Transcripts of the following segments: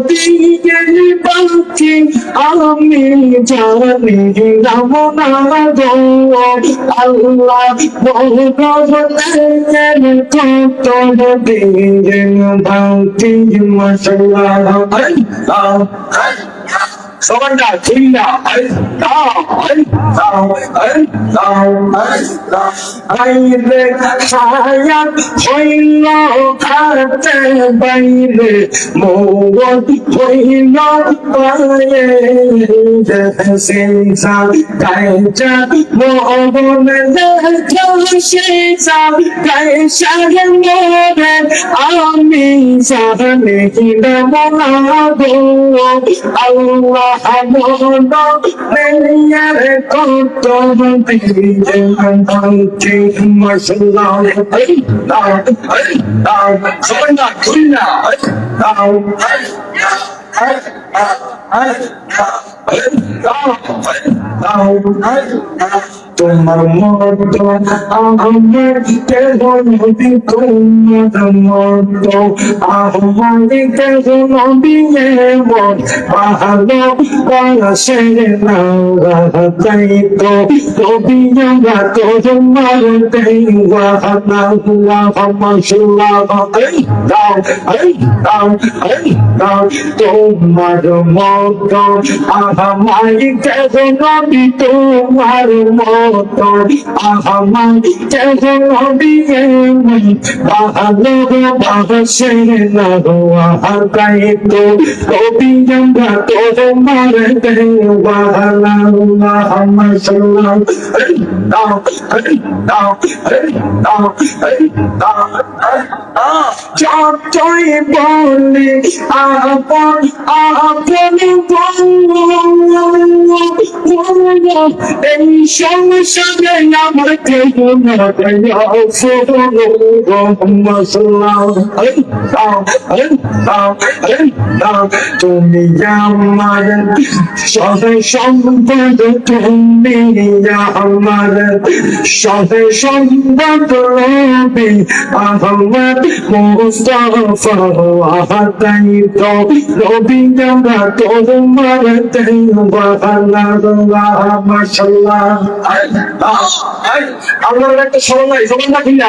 দিনের বাকি আমি জানি গো আল্লাহ দিনের বাকি মশলা சவண்டா சிங்கா ஐ தா ஐ தா ஐ தா ஐ தா ஐந்து சாயத் ஹொய்னோ காத்தே பைந்து மூவன் ஹொய்னோ பாயே சென்சா கைச்சா மூவன் தேச்சா கைச்சா மோத মন নেয়ার কত দিন তোমার মত আমার কেহ নবী তোমার মত। আমার কেহ নবী মন ভালো বাসে না তাই তো আমরা তোমার দেওয়া না মশলা দাও দাও তোমার মত। আমার কেহ নবী ভালো বাসে না তাই তো নবী আমরা তোমার দেওয়া না মশলা দাও দাও দাও দাও যতই এই আমার কেউ তুমি আমার সবে সম্পদ তুমি আমার সবে সম্পদ রবি আহমদ মুস্তফা তাই তো রবি তোমার মাশাল্লাহ আমরা একটা স্মরণ নাই স্মরণ রাখি না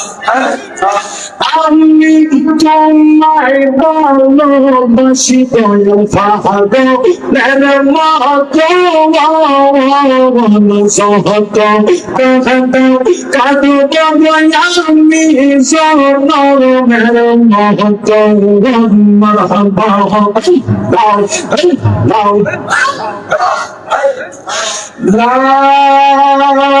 আমি তোমায় ভালোবাসি ফাহাদ সহত। কহত কাদু আমি সোনর মের মহত দাও لا